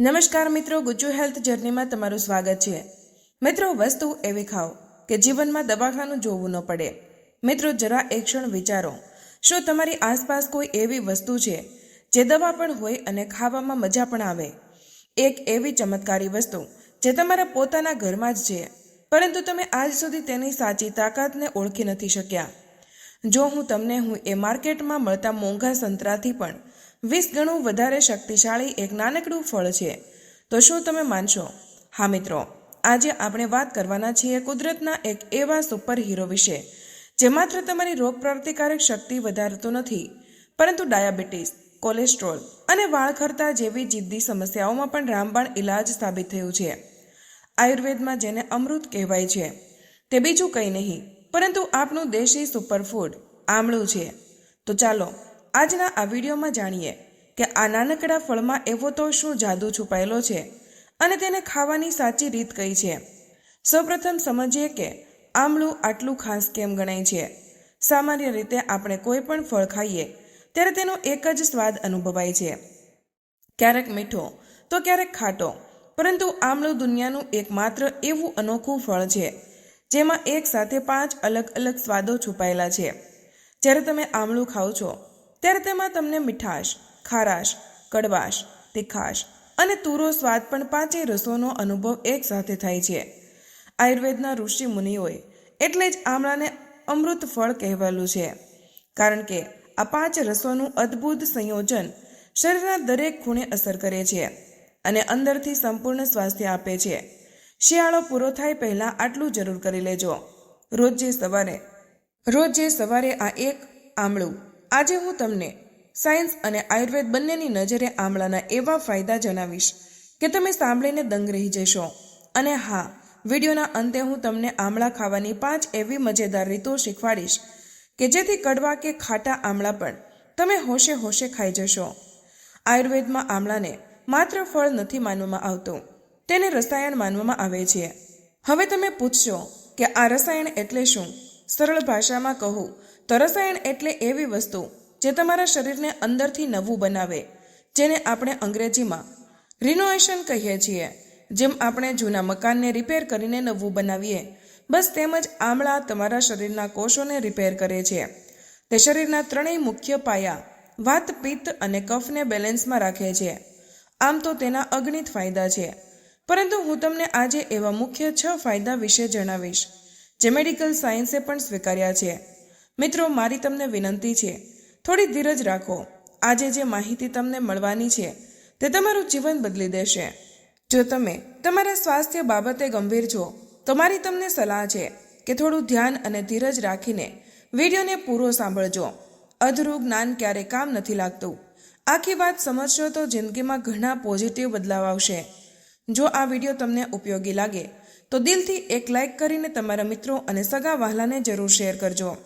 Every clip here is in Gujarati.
નમસ્કાર મિત્રો, ગુજ્જુ હેલ્થ જર્નીમાં તમારું સ્વાગત છે. મિત્રો, વસ્તુ એવી ખાઓ કે જીવનમાં દવાખાનું જોવું ન પડે. મિત્રો, જરા એક ક્ષણ વિચારો. શું તમારી આસપાસ કોઈ એવી વસ્તુ છે જે દવા પણ હોય અને ખાવામાં મજા પણ આવે? એક એવી ચમત્કારી વસ્તુ જે તમારા પોતાના ઘરમાં જ છે, પરંતુ તમે આજ સુધી તેની સાચી તાકાતને ઓળખી નથી શક્યા. જો હું તમને હું એ માર્કેટમાં મળતા મોંઘા સંતરાથી પણ વીસ ગણું વધારે શક્તિશાળી એક નાનકડું ફળ છે. તો શું તમે માનશો? હા, મિત્રો. આજે આપણે વાત કરવાના છીએ કુદરતના એક એવા સુપર હીરો વિશે, જે માત્ર તમારી રોગ પ્રતિકારક શક્તિ વધારતો નથી, પરંતુ ડાયાબિટીસ, કોલેસ્ટ્રોલ અને વાળખરતા જેવી જિદ્દી સમસ્યાઓમાં પણ રામબાણ ઇલાજ સાબિત થયું છે. આયુર્વેદમાં જેને અમૃત કહેવાય છે, તે બીજું કંઈ નહીં, પરંતુ આપનું દેશી સુપરફૂડ આમળું છે. તો ચાલો આજના આ વિડીયોમાં જાણીએ કે આ નાનકડા ફળમાં એવો તો શું જાદુ છુપાયેલો છે અને તેને ખાવાની સાચી રીત કઈ છે? સૌપ્રથમ સમજીએ કે આમળું આટલું ખાસ કેમ ગણાય છે? સામાન્ય રીતે આપણે કોઈ પણ ફળ ખાઈએ ત્યારે તેનો એક જ સ્વાદ અનુભવાય છે. ક્યારેક મીઠો તો ક્યારેક ખાટો, પરંતુ આમળું દુનિયાનું એકમાત્ર એવું અનોખું ફળ છે, જેમાં એક સાથે પાંચ અલગ અલગ સ્વાદો છુપાયેલા છે. જ્યારે તમે આમળું ખાઓ છો ત્યારે તેમાં તમને મીઠાશ, ખારાશ, કડવાશ, તીખાશ અને તુરો સ્વાદ પણ પાંચેય રસોનો અનુભવ એક સાથે થાય છે. આયુર્વેદના ઋષિ મુનિઓએ એટલે જ આમળાને અમૃત ફળ કહેવાયેલું છે. કારણ કે આ પાંચ રસોનું અદ્ભુત સંયોજન શરીરના દરેક ખૂણે અસર કરે છે અને અંદરથી સંપૂર્ણ સ્વાસ્થ્ય આપે છે. શિયાળો પૂરો થાય પહેલાં આટલું જરૂર કરી લેજો. રોજે સવારે રોજે સવારે આ એક આમળું આજે હું તમને સાયન્સ અને આયુર્વેદ બંનેની નજરે આમળાના એવા ફાયદા જણાવીશ કે તમે સાંભળીને દંગ રહી જશો. અને હા, વિડીયોના અંતે હું તમને આમળા ખાવાની પાંચ એવી મજેદાર રીતો શીખવાડીશ કે જેથી કડવા કે ખાટા આમળા પણ તમે હોશે હોશે ખાઈ જશો. આયુર્વેદમાં આમળાને માત્ર ફળ નથી માનવામાં આવતું, તેને રસાયણ માનવામાં આવે છે. હવે તમે પૂછશો કે આ રસાયણ એટલે શું? સરળ ભાષામાં કહું તો રસાયણ એટલે એવી વસ્તુ જે તમારા શરીરને અંદરથી નવું બનાવે, જેને આપણે અંગ્રેજીમાં રિનોવેશન કહીએ છીએ. જેમ આપણે જૂના મકાનને રિપેર કરીને નવું બનાવીએ, બસ તેમજ આમળા તમારા શરીરના કોષોને રિપેર કરે છે. તે શરીરના ત્રણેય મુખ્ય પાયા વાત, પિત્ત અને કફને બેલેન્સમાં રાખે છે. આમ તો તેના અગણિત ફાયદા છે. પરંતુ હું તમને આજે એવા મુખ્ય છ ફાયદા વિશે જણાવીશ, જે મેડિકલ સાયન્સે પણ સ્વીકાર્યા છે. મિત્રો, મારી તમને વિનંતી છે, થોડી ધીરજ રાખો. આજે જે માહિતી તમને મળવાની છે, તે તમારું જીવન બદલી દેશે. જો તમે તમારા સ્વાસ્થ્ય બાબતે ગંભીર છો, તો મારી તમને સલાહ છે કે થોડું ધ્યાન અને ધીરજ રાખીને વિડીયોને પૂરો સાંભળજો. અધરું જ્ઞાન ક્યારે કામ નથી લાગતું. આખી વાત સમજશો તો જિંદગીમાં ઘણા પોઝિટિવ બદલાવ આવશે. જો આ વીડિયો તમને ઉપયોગી લાગે, તો દિલથી એક લાઇક કરીને તમારા મિત્રો અને સગા વહાલાને જરૂર શેર કરજો.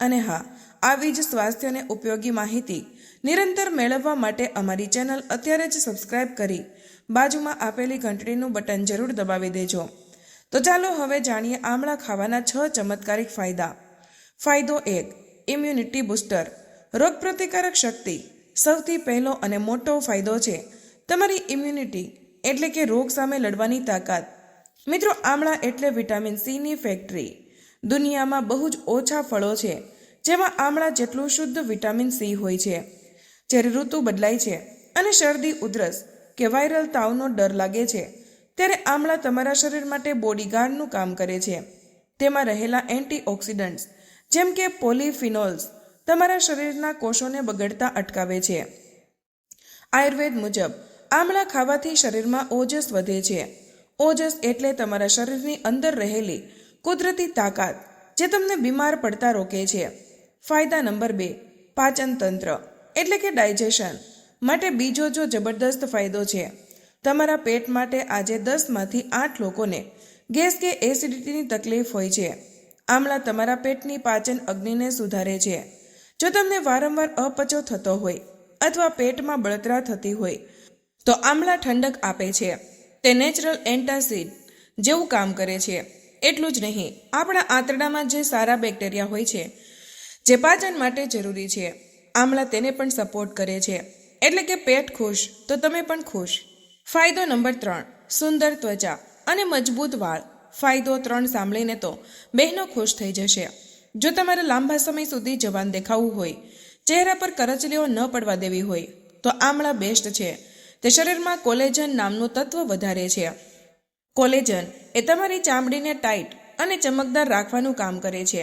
અને હા, આવી જ સ્વાસ્થ્યને ઉપયોગી માહિતી નિરંતર મેળવવા માટે અમારી ચેનલ અત્યારે જ સબસ્ક્રાઇબ કરી બાજુમાં આપેલી ઘંટડીનું બટન જરૂર દબાવી દેજો. તો ચાલો હવે જાણીએ આમળા ખાવાના છ ચમત્કારિક ફાયદા. ફાયદો એક ઇમ્યુનિટી બૂસ્ટર રોગપ્રતિકારક શક્તિ સૌથી પહેલો અને મોટો ફાયદો છે તમારી ઇમ્યુનિટી એટલે કે રોગ સામે લડવાની તાકાત. મિત્રો, આમળા એટલે વિટામિન સીની ફેક્ટરી દુનિયામાં બહુ જ ઓછા ફળો છે, જેમાં આમળા જેટલું શુદ્ધ વિટામિન સી હોય છે. જ્યારે ઋતુ બદલાય છે અને શરદી, ઉધરસ કે વાયરલ તાવનો ડર લાગે છે, ત્યારે આમળા તમારા શરીર માટે બોડીગાર્ડનું કામ કરે છે. તેમાં રહેલા એન્ટીઓક્સિડન્ટ્સ, જેમ કે પોલીફિનોલ્સ, તમારા શરીરના કોષોને બગડતા અટકાવે છે. આયુર્વેદ મુજબ, આમળા ખાવાથી શરીરમાં ઓજસ વધે છે. ઓજસ એટલે તમારા શરીરની અંદર રહેલી કુદરતી તાકાત જે તમને બીમાર પડતા રોકે છે. ફાયદા નંબર બે, પાચન તંત્ર, એટલે કે ડાયજેશન, માટે બીજો જો જબરદસ્ત ફાયદો છે, તમારા પેટ માટે આજે દસમાંથી આઠ લોકોને ગેસ કે એસિડિટીની તકલીફ હોય છે. આમળા તમારા પેટની પાચન અગ્નિને સુધારે છે. જો તમને વારંવાર અપચો થતો હોય અથવા પેટમાં બળતરા થતી હોય, તો આમળા ઠંડક આપે છે. તે નેચરલ એન્ટાસિડ જેવું કામ કરે છે. એટલું જ નહીં. આપણા આંતરડામાં જે સારા બેક્ટેરિયા હોય છે, જે પાચન માટે જરૂરી છે આમલા તેને પણ સપોર્ટ કરે છે. એટલે કે પેટ ખુશ, તો તમે પણ ખુશ. ફાયદો નંબર ત્રણ, સુંદર ત્વચા અને મજબૂત વાળ. ફાયદો ત્રણ સાંભળીને તો બહેનો ખુશ થઈ જશે. જો તમારે લાંબા સમય સુધી જવાન દેખાવું હોય, ચહેરા પર કરચલીઓ ન પડવા દેવી હોય, તો આમળા બેસ્ટ છે. તે શરીરમાં કોલેજન નામનું તત્વ વધારે છે. કોલેજન એ તમારી ચામડીને ટાઈટ અને ચમકદાર રાખવાનું કામ કરે છે.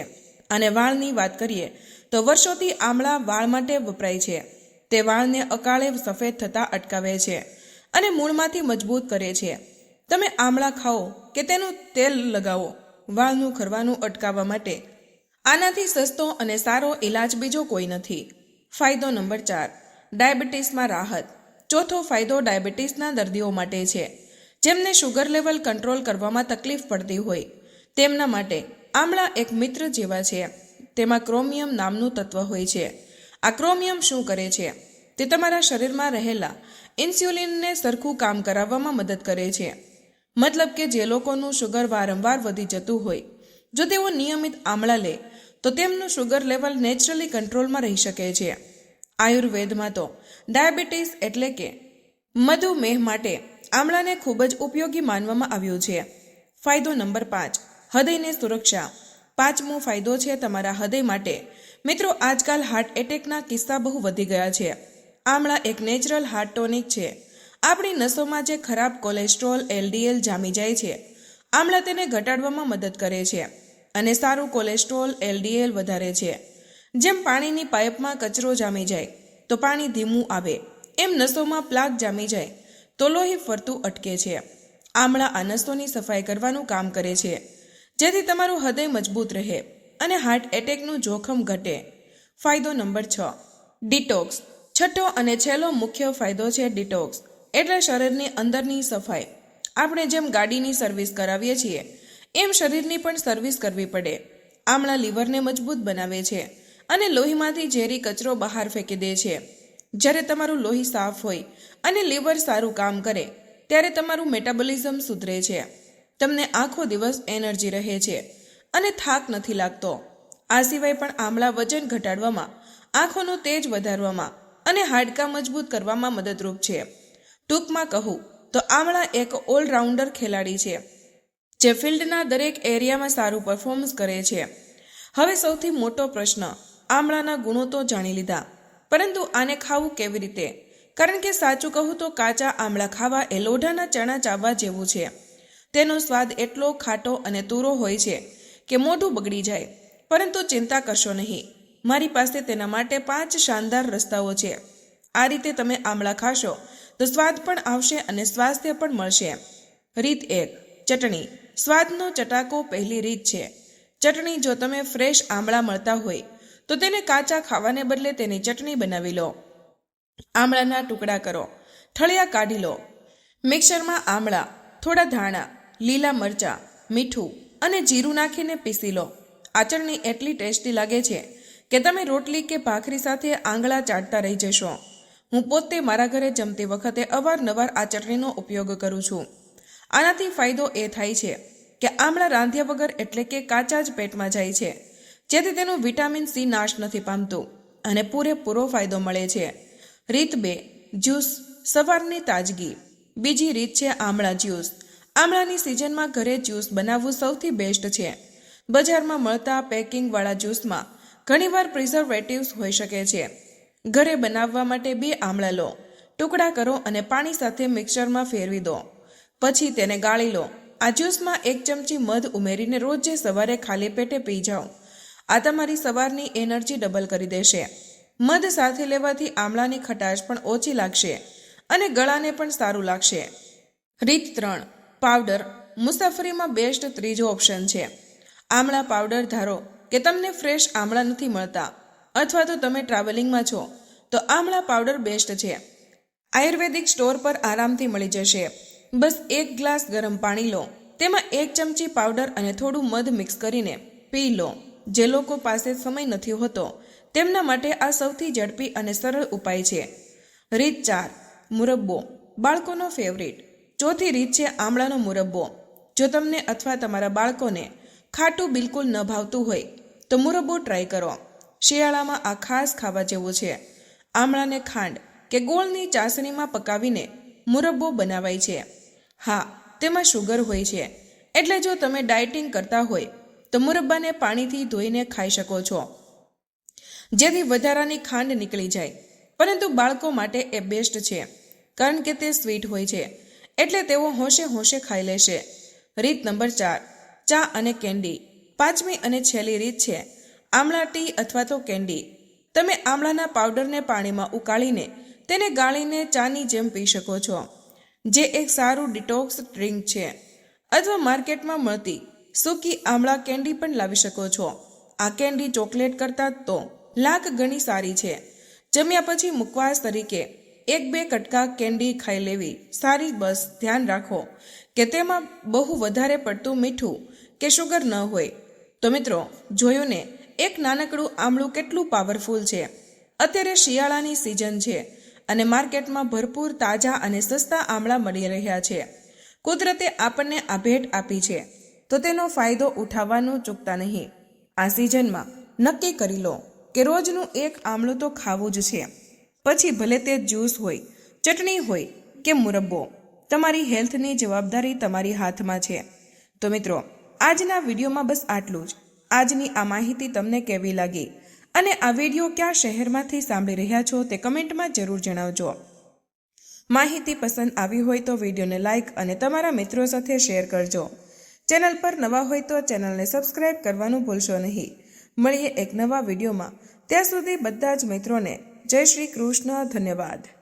અને વાળની વાત કરીએ, તો વર્ષોથી આમળા વાળ માટે વપરાય છે. તે વાળને અકાળે સફેદ થતાં અટકાવે છે અને મૂળમાંથી મજબૂત કરે છે. તમે આમળા ખાઓ કે તેનું તેલ લગાવો, વાળનું ખરવાનું અટકાવવા માટે. આનાથી સસ્તો અને સારો ઇલાજ બીજો કોઈ નથી. ફાયદો નંબર ચાર, ડાયાબિટીસમાં રાહત. ચોથો ફાયદો ડાયાબિટીસના દર્દીઓ માટે છે. જેમને શુગર લેવલ કંટ્રોલ કરવામાં તકલીફ પડતી હોય, તેમના માટે આમળા એક મિત્ર જેવા છે. તેમાં ક્રોમિયમ નામનું તત્વ હોય છે. આ ક્રોમિયમ શું કરે છે? તે તમારા શરીરમાં રહેલા ઇન્સ્યુલિનને સરખું કામ કરાવવામાં મદદ કરે છે. મતલબ કે જે લોકોનું શુગર વારંવાર વધી જતું હોય, જો તેઓ નિયમિત આમળા લે, તો તેમનું શુગર લેવલ નેચરલી કંટ્રોલમાં રહી શકે છે. આયુર્વેદમાં તો ડાયાબિટીસ એટલે કે મધુમેહ માટે આમળાને ખૂબ જ ઉપયોગી માનવામાં આવ્યું છે. ફાયદો નંબર પાંચ. હૃદયની સુરક્ષા. પાંચમો ફાયદો છે તમારા હૃદય માટે. મિત્રો, આજકાલ હાર્ટ એટેકના કિસ્સા બહુ વધી ગયા છે. આમળા એક નેચરલ હાર્ટ ટોનિક છે. આપણી નસોમાં જે ખરાબ કોલેસ્ટ્રોલ એલડીએલ જામી જાય છે, આમળા તેને ઘટાડવામાં મદદ કરે છે અને સારું કોલેસ્ટ્રોલ એલડીએલ વધારે છે. જેમ પાણીની પાઇપમાં કચરો જામી જાય, તો પાણી ધીમું આવે. એમ નસોમાં પ્લાગ જામી જાય તો લોહી ફરતું અટકે છે. આમળા આ નસોની સફાઈ કરવાનું કામ કરે છે. જેથી તમારું હૃદય મજબૂત રહે અને હાર્ટ એટેકનું જોખમ ઘટે. ફાયદો નંબર છ. ડિટોક્સ છઠ્ઠો અને છેલ્લો મુખ્ય ફાયદો છે ડિટોક્સ એટલે શરીરની અંદરની સફાઈ. આપણે જેમ ગાડીની સર્વિસ કરાવીએ છીએ, એમ શરીરની પણ સર્વિસ કરવી પડે. આમળા લીવરને મજબૂત બનાવે છે અને લોહીમાંથી ઝેરી કચરો બહાર ફેંકી દે છે. જ્યારે તમારું લોહી સાફ હોય અને લીવર સારું કામ કરે, ત્યારે તમારું મેટાબોલિઝમ સુધરે છે. તમને આખો દિવસ એનર્જી રહે છે અને થાક નથી લાગતો. આ સિવાય પણ આમળા વજન ઘટાડવામાં, આંખોનું તેજ વધારવામાં અને હાડકાં મજબૂત કરવામાં મદદરૂપ છે. ટૂંકમાં કહું તો આમળા એક ઓલરાઉન્ડર ખેલાડી છે, જે ફિલ્ડના દરેક એરિયામાં સારું પરફોર્મન્સ કરે છે. હવે સૌથી મોટો પ્રશ્ન આમળાના ગુણો તો જાણી લીધા. પરંતુ આને ખાવું કેવી રીતે? કારણ કે સાચું કહું તો કાચા આમળા ખાવા એ લોઢાના ચણા ચાવવા જેવું છે. તેનો સ્વાદ એટલો ખાટો અને તૂરો હોય છે કે મોઢું બગડી જાય. પરંતુ ચિંતા કરશો નહીં. મારી પાસે તેના માટે પાંચ શાનદાર રસ્તાઓ છે. આ રીતે તમે આમળા ખાશો તો સ્વાદ પણ આવશે અને સ્વાસ્થ્ય પણ મળશે. રીત એક, ચટણી. સ્વાદનો ચટાકો પહેલી રીત છે. ચટણી જો તમે ફ્રેશ આમળા મળતા હોય તો તેને કાચા ખાવાને બદલે તેની ચટણી બનાવી લો. આમળાના ટુકડા કરો. ઠળિયા કાઢી લો. મિક્સરમાં આમળા, થોડા ધાણા, લીલા મરચાં, મીઠું અને જીરું નાખીને પીસી લો. આ ચટણી એટલી ટેસ્ટી લાગે છે કે તમે રોટલી કે ભાખરી સાથે આંગળા ચાટતા રહી જશો. હું પોતે મારા ઘરે જમતી વખતે અવારનવાર આ ચટણીનો ઉપયોગ કરું છું. આનાથી ફાયદો એ થાય છે કે આમળા રાંધ્યા વગર એટલે કે કાચા જ પેટમાં જાય છે. જેથી તેનું વિટામિન સી નાશ નથી પામતું અને પૂરેપૂરો ફાયદો મળે છે. રીત બે, જ્યુસ. સવારની તાજગી. બીજી રીત છે આમળા જ્યુસ. આમળાની સિઝનમાં ઘરે જ્યુસ બનાવવું સૌથી બેસ્ટ છે. બજારમાં મળતા પેકિંગવાળા જ્યુસમાં ઘણીવાર પ્રિઝર્વેટિવ્સ હોઈ શકે છે. ઘરે બનાવવા માટે બે આમળા લો. ટુકડા કરો અને પાણી સાથે મિક્સરમાં ફેરવી દો. પછી તેને ગાળી લો. આ જ્યુસમાં એક ચમચી મધ ઉમેરીને રોજે સવારે ખાલી પેટે પી જાઓ. આ તમારી સવારની એનર્જી ડબલ કરી દેશે. મધ સાથે લેવાથી આમળાની ખટાશ પણ ઓછી લાગશે અને ગળાને પણ સારું લાગશે. રીત ત્રણ, પાવડર મુસાફરીમાં બેસ્ટ ત્રીજો ઓપ્શન છે. આમળા પાવડર ધારો કે તમને ફ્રેશ આમળા નથી મળતા અથવા તો તમે ટ્રાવેલિંગમાં છો, તો આમળા પાવડર બેસ્ટ છે. આયુર્વેદિક સ્ટોર પર આરામથી મળી જશે. બસ એક ગ્લાસ ગરમ પાણી લો, તેમાં એક ચમચી પાવડર અને થોડું મધ મિક્સ કરીને પી લો. જે લોકો પાસે સમય નથી હોતો, તેમના માટે આ સૌથી ઝડપી અને સરળ ઉપાય છે. રીત ચાર, મુરબ્બો. બાળકોનો ફેવરિટ ચોથી રીત છે આમળાનો મુરબ્બો. જો તમને અથવા તમારા બાળકોને ખાટું બિલકુલ ન ભાવતું હોય, તો મુરબ્બો ટ્રાય કરો. શિયાળામાં આ ખાસ ખાવા જેવું છે. આમળાને ખાંડ કે ગોળની ચાસણીમાં પકાવીને મુરબ્બો બનાવાય છે. હા, તેમાં શુગર હોય છે. એટલે જો તમે ડાયટિંગ કરતા હોય તો મુરબ્બાને પાણીથી ધોઈને ખાઈ શકો છો. જેથી વધારાની ખાંડ નીકળી જાય. પરંતુ બાળકો માટે એ બેસ્ટ છે, કારણ કે તે સ્વીટ હોય છે. એટલે તેઓ હોશે હોશે ખાઈ લેશે. રીત નંબર ચાર, ચા અને કેન્ડી. પાંચમી અને છેલ્લી રીત છે, આમળા ટી અથવા તો કેન્ડી. તમે આમળાના પાવડરને પાણીમાં ઉકાળીને તેને ગાળીને ચાની જેમ પી શકો છો. જે એક સારું ડિટોક્સ ડ્રિંક છે, અથવા માર્કેટમાં મળતી સૂકી આમળા કેન્ડી પણ લાવી શકો છો. આ કેન્ડી ચોકલેટ કરતાં તો લાખ ગણી સારી છે. જમ્યા પછી મુખવાસ તરીકે એક બે કટકા કેન્ડી ખાઈ લેવી સારી બસ, ધ્યાન રાખો કે તેમાં બહુ વધારે પડતું મીઠું કે શુગર ન હોય. તો મિત્રો, જોયું ને, એક નાનકડું આમળું કેટલું પાવરફુલ છે. અત્યારે શિયાળાની સિઝન છે અને માર્કેટમાં ભરપૂર તાજા અને સસ્તા આમળા મળી રહ્યા છે. કુદરતે આપણને આ ભેટ આપી છે. તો તેનો ફાયદો ઉઠાવવાનું ચૂકતા નહીં. આ સિઝનમાં નક્કી કરી લો કે રોજનું એક આમળું તો ખાવું જ છે. પછી ભલે તે જ્યુસ હોય, ચટણી હોય કે મુરબ્બો, તમારી હેલ્થની જવાબદારી તમારી હાથમાં છે. તો મિત્રો, આજના વિડીયોમાં બસ આટલું જ. આજની આ માહિતી તમને કેવી લાગી? અને આ વીડિયો કયા શહેરમાંથી સાંભળી રહ્યા છો તે કમેન્ટમાં જરૂર જણાવજો. માહિતી પસંદ આવી હોય તો વિડીયોને લાઇક અને તમારા મિત્રો સાથે શેર કરજો. ચેનલ પર નવા હોય તો ચેનલને સબસ્ક્રાઇબ કરવાનું ભૂલશો નહીં. મળીએ એક નવા વિડીયોમાં. ત્યાં સુધી બધા જ મિત્રોને જય શ્રી કૃષ્ણ, ધન્યવાદ.